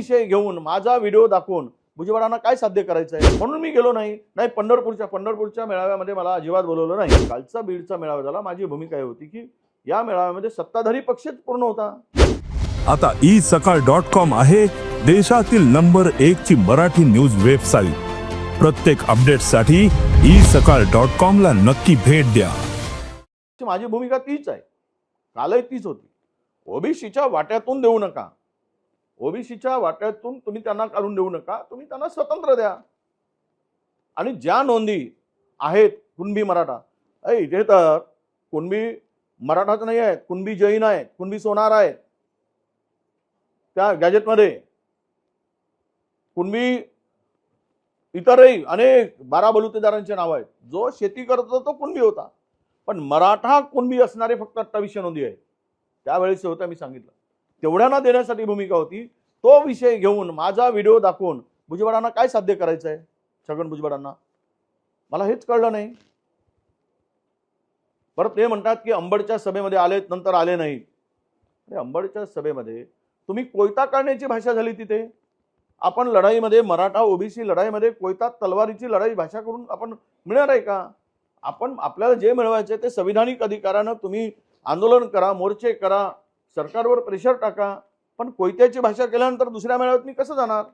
विषय घेऊन माझा व्हिडिओ दाखवून भुजबळांना काय साध्य करायचं आहे? म्हणून मी गेलो नाही. नाही पंढरपूरच्या पंढरपूरच्या मेळाव्यामध्ये मला अजिबात बोलवलं नाही. कालचा बीडचा मेळावा झाला. माझी भूमिका ही होती की या मेळाव्यामध्ये सत्ताधारी पक्षच पूर्ण होता. आता ई सकाळ डॉट कॉम आहे देशातील नंबर एक ची मराठी न्यूज वेबसाईट प्रत्येक अपडेटसाठी ई सकाळ डॉट कॉम ला नक्की भेट द्या. माझी भूमिका तीच आहे. कालही तीच होती. ओबीसीच्या वाट्यातून देऊ नका. ओबीसीच्या वाट्यातून तुम्ही त्यांना काढून देऊ नका तुम्ही त्यांना स्वतंत्र द्या. आणि ज्या नोंदी आहेत कुणबी मराठा ऐ इथे तर कुणबी मराठाच नाही आहेत कुणबी जैन आहेत कुणबी सोनार आहेत. त्या गॅजेटमध्ये कुणबी इतरही अनेक बारा बलुतेदारांचे नाव आहेत. जो शेती करत होता तो कुणबी होता. पण मराठा कुणबी असणारे फक्त अठ्ठावीसशे नोंदी आहेत. त्यावेळेस होतं मी सांगितलं. तेवढ्यांना देण्यासाठी भूमिका होती. तो विषय घेऊन माझा व्हिडिओ दाखवून भुजबळांना काय साध्य करायचं आहे छगन भुजबळांना. मला हेच कळलं नाही. परत ते म्हणतात की अंबडच्या सभेमध्ये आले नंतर आले नाही अरे अंबडच्या सभेमध्ये तुम्ही कोयता काढण्याची भाषा झाली तिथे. आपण लढाईमध्ये मराठा ओबीसी लढाईमध्ये कोयता तलवारीची लढाई भाषा करून आपण मिळणार आहे का? आपण आपल्याला जे मिळवायचे ते संविधानिक अधिकारानं तुम्ही आंदोलन करा मोर्चे करा सरकारवर प्रेशर टाका पण कोयत्याची भाषा केल्यानंतर दुसऱ्या मेळाव्यात मी कसं जाणार?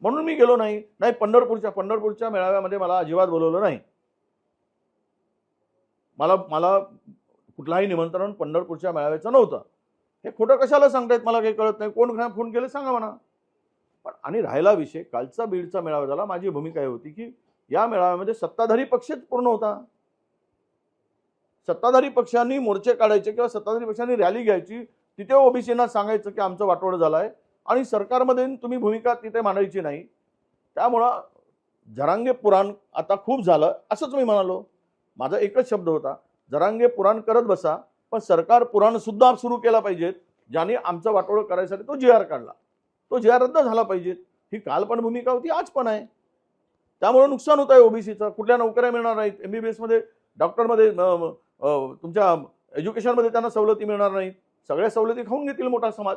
म्हणून मी गेलो नाही. नाही पंढरपूरच्या पंढरपूरच्या मेळाव्यामध्ये मला अजिबात बोलवलं नाही. मला मला कुठलाही निमंत्रण पंढरपूरच्या मेळाव्याचं नव्हतं. हे खोटं कशाला सांगतायत मला काही कळत नाही. कोण फोन केले सांगा म्हणा. पण आणि राहिला विषय कालचा बीडचा मेळावा झाला. माझी भूमिका ही होती की या मेळाव्यामध्ये सत्ताधारी पक्षच पूर्ण होता. सत्ताधारी पक्षांनी मोर्चे काढायचे किंवा सत्ताधारी पक्षांनी रॅली घ्यायची तिथे ओबीसींना सांगायचं की आमचं वाटोळं झालं आहे आणि सरकारमध्ये तुम्ही भूमिका तिथे मांडायची नाही. त्यामुळं जरांगे पुराण आता खूप झालं असंच मी म्हणालो. माझा एकच शब्द होता जरांगे पुराण करत बसा पण सरकार पुराणसुद्धा सुरू केला पाहिजेत ज्याने आमचं वाटोळं करायसाठी तो जी आर काढला. तो जी आर रद्द झाला पाहिजे ही काल पण भूमिका होती आज पण आहे. त्यामुळे नुकसान होत आहे ओबीसीचं. कुठल्या नोकऱ्या मिळणार नाहीत. एम बी बी एसमध्ये डॉक्टरमध्ये तुमच्या एज्युकेशनमध्ये त्यांना सवलती मिळणार नाहीत. सगळ्या सवलती खाऊन घेतील मोठा समाज.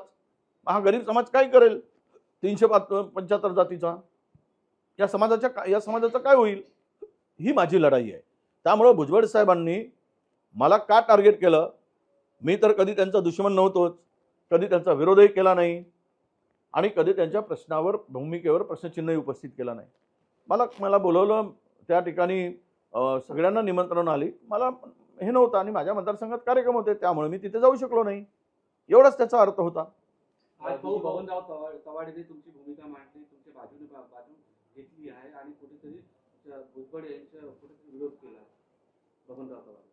हा गरीब समाज काय करेल? तीनशे पंच्याहत्तर जातीचा. या समाजाच्या का- या समाजाचं काय होईल? ही माझी लढाई आहे. त्यामुळं भुजबळ साहेबांनी मला का टार्गेट केलं? मी तर कधी त्यांचा दुश्मन नव्हतोच. कधी त्यांचा विरोधही केला नाही. आणि कधी त्यांच्या प्रश्नावर भूमिकेवर प्रश्नचिन्हही उपस्थित केला नाही. मला मला बोलवलं त्या ठिकाणी सगळ्यांना निमंत्रण आली. मला हे नव्हतं आणि माझ्या मतदारसंघात कार्यक्रम होते त्यामुळे मी तिथे जाऊ शकलो नाही. एवढाच त्याचा अर्थ होता. आज भाऊ बबनराव तवा- तवाडेने तुमची भूमिका मांडली तुमच्या बाजूने बा- बाजू घेतली आहे आणि कुठेतरी त्या भुजबळ यांच्या कुठेतरी विरोध केला. आहे बबनराव तवाडे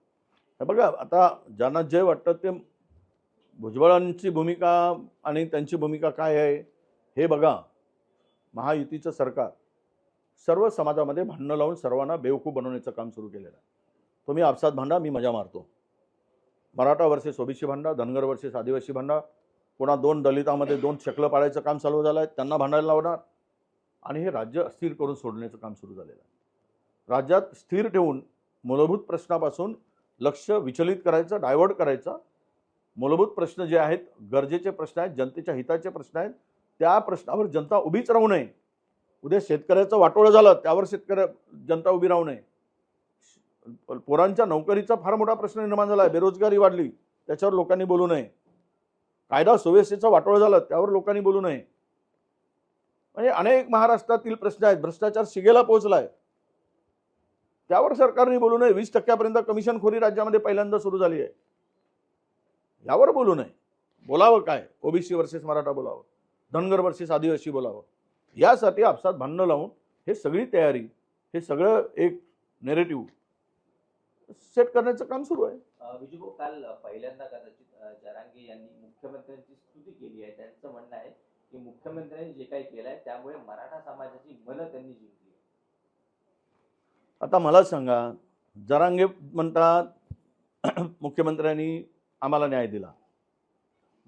हे बघा आता ज्यांना जे वाटतं ते भुजबळांची भूमिका आणि त्यांची भूमिका काय आहे हे बघा. महायुतीचं सरकार सर्व समाजामध्ये भांडणं लावून सर्वांना बेवकूफ बनवण्याचं काम सुरू केलेलं आहे. तुम्ही आपसात भांडा मी मजा मारतो. मराठा वर्सेस ओबीसी भांडा धनगर वर्सेस आदिवासी भांडा पुन्हा दोन दलितामध्ये दोन शकलं पाडायचं काम चालू झालं आहे त्यांना भांडायला लावणार. आणि हे राज्य अस्थिर करून सोडण्याचं काम सुरू झालेलं आहे. राज्यात स्थिर ठेवून मूलभूत प्रश्नापासून लक्ष विचलित करायचं डायव्हर्ट करायचं मूलभूत प्रश्न जे आहेत गरजेचे प्रश्न आहेत जनतेच्या हिताचे प्रश्न आहेत त्या प्रश्नावर जनता उभीच राहू नये. उद्या शेतकऱ्याचं वाटोळं झालं त्यावर शेतकऱ्या जनता उभी राहू नये. पोरांच्या नोकरीचा फार मोठा प्रश्न निर्माण झाला आहे. बेरोजगारी वाढली. त्याच्यावर लोकांनी बोलू नये. कायदा सुव्यवस्थेचा वाटोळ झालं त्यावर लोकांनी बोलू नये. म्हणजे अनेक महाराष्ट्रातील प्रश्न आहेत. भ्रष्टाचार शिगेला पोहोचलाय. त्यावर सरकारने बोलू नये. वीस टक्क्यापर्यंत कमिशनखोरी राज्यामध्ये पहिल्यांदा सुरू झाली आहे. यावर बोलू नये. बोलावं काय? ओबीसी वर्सेस मराठा बोलावं. धनगर वर्सेस आदिवासी बोलावं. यासाठी आपसात भांडणं लावून हे सगळी तयारी हे सगळं एक नेरेटिव्ह सेट करण्याचं काम सुरू आहे. विजूभाऊ काल पहिल्यांदा कदाचित जरांगे यांनी मुख्यमंत्र्यांची स्तुती केली आहे त्यांचं म्हणणं आहे की मुख्यमंत्र्यांनी जे काही केलं आहे त्यामुळे मराठा समाजाची मनं त्यांनी जिंकली आता मला सांगा जरांगे म्हणतात मुख्यमंत्र्यांनी आम्हाला न्याय दिला.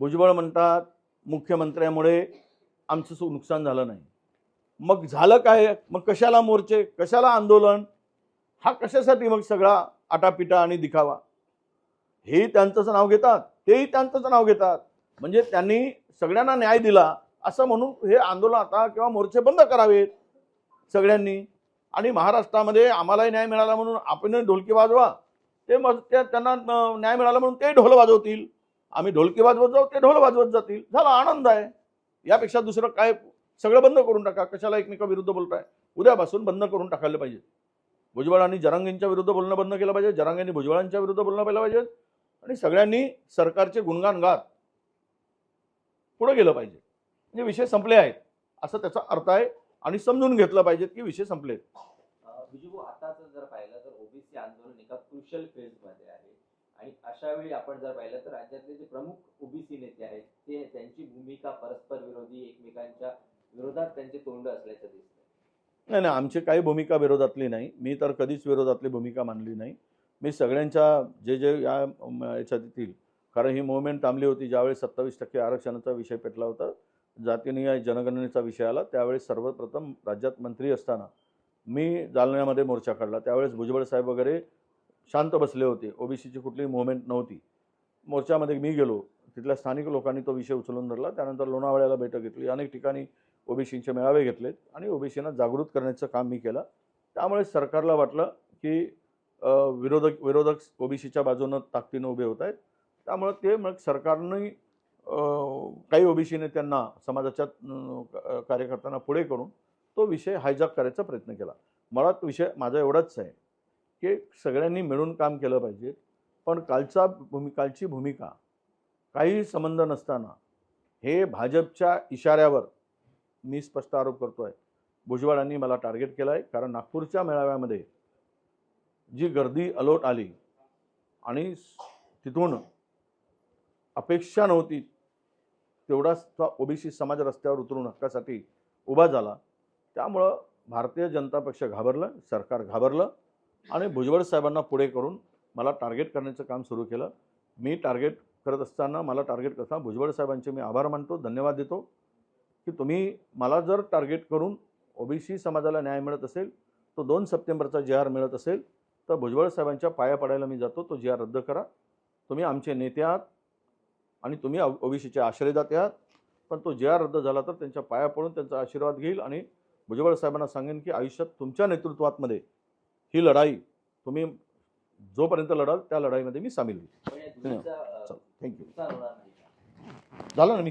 भुजबळ म्हणतात मुख्यमंत्र्यामुळे आमचं सु नुकसान झालं नाही. मग झालं काय? मग कशाला मोर्चे? कशाला आंदोलन? हा कशासाठी मग सगळा आटापिटा आणि दिखावा. हेही त्यांचंच नाव घेतात तेही त्यांचंच नाव घेतात. म्हणजे त्यांनी सगळ्यांना न्याय दिला असं म्हणून हे आंदोलन आता किंवा मोर्चे बंद करावेत सगळ्यांनी. आणि महाराष्ट्रामध्ये आम्हालाही न्याय मिळाला म्हणून आपण ढोलकी वाजवा. ते मग ते त्यांना न्याय मिळाला म्हणून ते ढोल वाजवतील. आम्ही ढोलकी वाजवत जाऊ ते ढोल वाजवत जातील. झाला आनंद आहे. यापेक्षा दुसरं काय? सगळं बंद करून टाका. कशाला एकमेकाविरुद्ध बोलताय? उद्यापासून बंद करून टाकायला पाहिजे. भुजबळांनी आणि जरांगेंच्या विरुद्ध बोलणं बंद केलं पाहिजे. जरांगेंनी भुजबळांच्या विरुद्ध बोलणं पाहिलं पाहिजे. आणि सगळ्यांनी सरकारचे गुणगान गात पुढे गेलं पाहिजे. म्हणजे विषय संपले आहेत. असं त्याचा अर्थ आहे. आणि समजून घेतलं पाहिजे की विषय संपले आताच जर पाहिलं तर ओबीसी आंदोलन एका क्रुशियल फेजमध्ये आहे. आणि अशा वेळी आपण जर पाहिलं तर राज्यातले जे प्रमुख ओबीसी नेते आहेत ते त्यांची भूमिका परस्पर विरोधी एकमेकांच्या विरोधात त्यांचे तोंड असल्याचं दिसतं नाही नाही आमची काही भूमिका विरोधातली नाही. मी तर कधीच विरोधातली भूमिका मानली नाही. मी सगळ्यांच्या जे जे या याच्यात येतील. कारण ही मुवमेंट थांबली होती ज्यावेळी सत्तावीस टक्के आरक्षणाचा विषय पेटला होता जातीनिय जनगणनेचा विषय आला त्यावेळेस सर्वप्रथम राज्यात मंत्री असताना मी जालन्यामध्ये मोर्चा काढला. त्यावेळेस भुजबळ साहेब वगैरे शांत बसले होते. ओबीसीची कुठलीही मुवमेंट नव्हती. मोर्चामध्ये मी गेलो. तिथल्या स्थानिक लोकांनी तो विषय उचलून धरला. त्यानंतर लोणावळ्याला बैठक घेतली. अनेक ठिकाणी ओबीसींचे मेळावे घेतलेत आणि ओबीसींना जागृत करण्याचं काम मी केलं. त्यामुळे सरकारला वाटलं की विरोधक विरोधक ओबीसीच्या बाजूनं ताकदीनं उभे होत आहेत. त्यामुळं ते मग सरकारने काही ओबीसी नेत्यांना समाजाच्या कार्यकर्त्यांना पुढे करून तो विषय हायजॅक करायचा प्रयत्न केला. मला तो विषय माझा एवढाच आहे की सगळ्यांनी मिळून काम केलं पाहिजे. पण कालचा भूमि कालची भूमिका काही संबंध नसताना हे भाजपच्या इशाऱ्यावर मी स्पष्ट आरोप करतो आहे भुजबळांनी मला टार्गेट केलं आहे कारण नागपूरच्या मेळाव्यामध्ये जी गर्दी अलोट आली आणि तिथून अपेक्षा नव्हती तेवढाच ओबीसी समाज रस्त्यावर उतरून हक्कासाठी उभा झाला. त्यामुळं भारतीय जनता पक्ष घाबरलं सरकार घाबरलं आणि भुजबळ साहेबांना पुढे करून मला टार्गेट करण्याचं काम सुरू केलं. मी टार्गेट करत असताना मला टार्गेट करताना भुजबळ साहेबांचे मी आभार मानतो धन्यवाद देतो. की तुम्ही मला जर टार्गेट करून ओबीसी समाजाला न्याय मिळत असेल तो दोन सप्टेंबरचा जी आर मिळत असेल तर भुजबळ साहेबांच्या पाया पडायला मी जातो तो जी आर रद्द करा. तुम्ही आमचे नेते आहात आणि तुम्ही ओबीसीचे आश्रयदाते आहात पण तो जे आर रद्द झाला तर त्यांच्या पाया पडून त्यांचा आशीर्वाद घेईल आणि भुजबळ साहेबांना सांगेन की आयुष्यात तुमच्या नेतृत्वातमध्ये ही लढाई तुम्ही जोपर्यंत लढाल त्या लढाईमध्ये मी सामील होईल. थँक्यू? झालं ना मी?